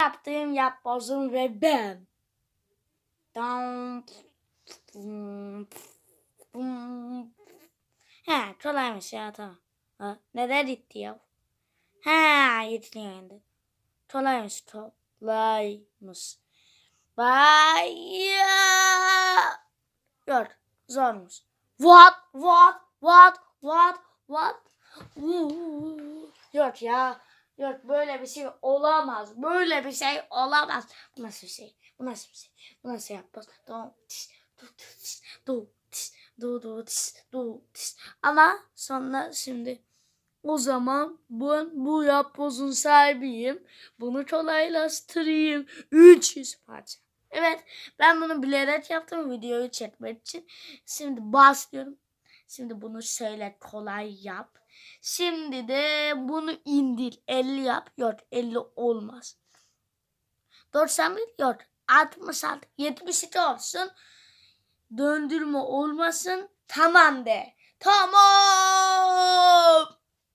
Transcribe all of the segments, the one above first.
Yaptığım yapbozum ve ben. He kolaymış ya tamam. Ha, neden gitti ya? Ha gitti yani. Kolaymış kolaymış. Vay ya. Yok zormuş. What what what what what? Yok ya. Yok böyle bir şey olamaz. Böyle bir şey olamaz. Bu nasıl bir şey? Bu nasıl bir şey? Bu nasıl yapmaz? Do tiş, do tiş, do tiş, do do tiş, do tiş. Ama sonra şimdi o zaman bu, bu yapbozun sahibiyim. Bunu kolaylaştırayım. 300 parça. Evet ben bunu bilerek yaptım videoyu çekmek için. Şimdi başlıyorum. Şimdi bunu şöyle kolay yap. Şimdi de bunu indir. 50 yap. Yok 50 olmaz. 91 yok. 66. 72 olsun. Döndürme olmasın. Tamam de. Tamam.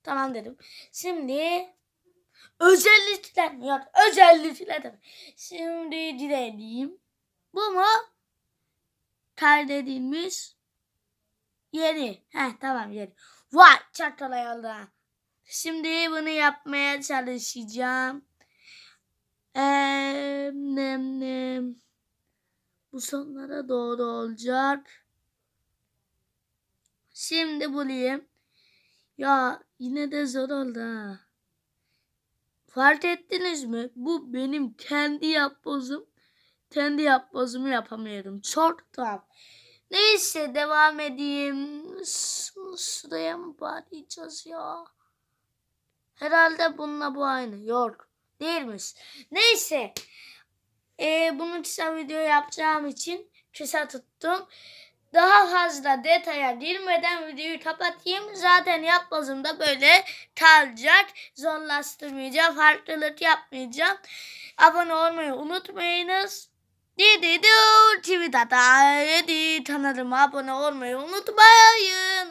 Tamam dedim. Şimdi özellikler? Yok özellikler de. Şimdi dileyelim. Bu mu? Kaydedilmiş yeri. Heh tamam yeri. Vay çok kolay oldu. Şimdi bunu yapmaya çalışacağım. Eee, nem, nem. Bu sonlara doğru olacak. Şimdi bulayım. Ya yine de zor oldu ha. Fark ettiniz mi? Bu benim kendi yapbozum. Kendi yapbozumu yapamıyorum. Çok tuhaf. Neyse devam edeyim. Sıraya mı bağlayacağız ya? Herhalde bununla bu aynı. Yok. Değilmiş. Neyse. Ee, bunu kısa video yapacağım için kısa tuttum. Daha fazla detaya girmeden videoyu kapatayım. Zaten yapbozumda böyle kalacak. Zorlaştırmayacağım. Farklılık yapmayacağım. Abone olmayı unutmayınız. Didi du tweet ataydı kanalıma abone olmayı unutmayın.